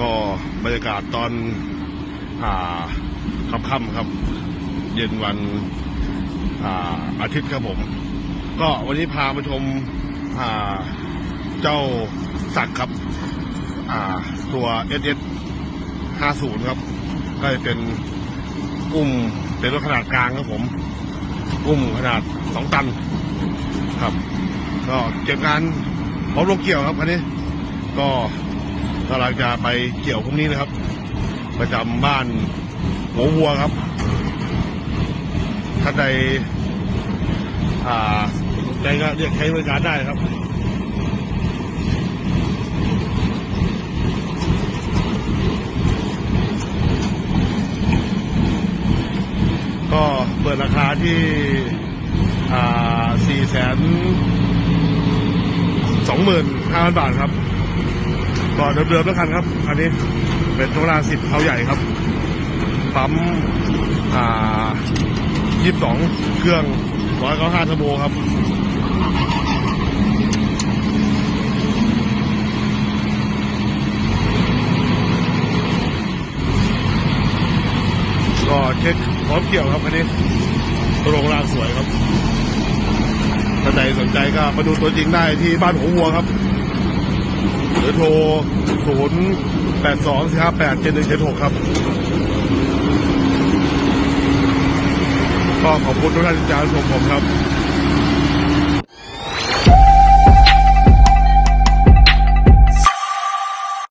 ก็บรรยากาศตอนอ่าค่ำๆครับ เย็นวันอ่าอาทิตย์ครับผม ก็วันนี้พามาชมเจ้าสักดิ์ครับอ่าตัว S S 50 ครับ ก็จะเป็นอุ้มเป็นรถขนาดกลางครับผม อุ้มขนาด 2 ตันครับ ก็เก็บงานพร้อมลงเกี่ยวครับคันนี้ก็ กำลังจะไปเกี่ยวพรุ่งนี้นะครับ ประจำบ้านหัววัวครับท่านใดสนใจก็เรียกใช้บริการได้ครับก็เปิดราคาที่อ่าสี่แสนสองหมื่นห้าพันบาทครับ ก็เดิมๆแล้วกันครับ อันนี้เป็นตัวราสิบเขาใหญ่ครับปั๊มอ่ายี่สิบสองเครื่องร้อยเก้าห้าทโบครับก็เช็คพร้อมเกี่ยวครับอันนี้โรงรางสวยครับท่านใดสนใจก็มาดูตัวจริงได้ที่บ้านหัววัวครับ รือโทร 0 8 2 4 5 8 7 1 7 6 ครับ ก็ขอบคุณทุกท่านที่ติดตามชมผมครับ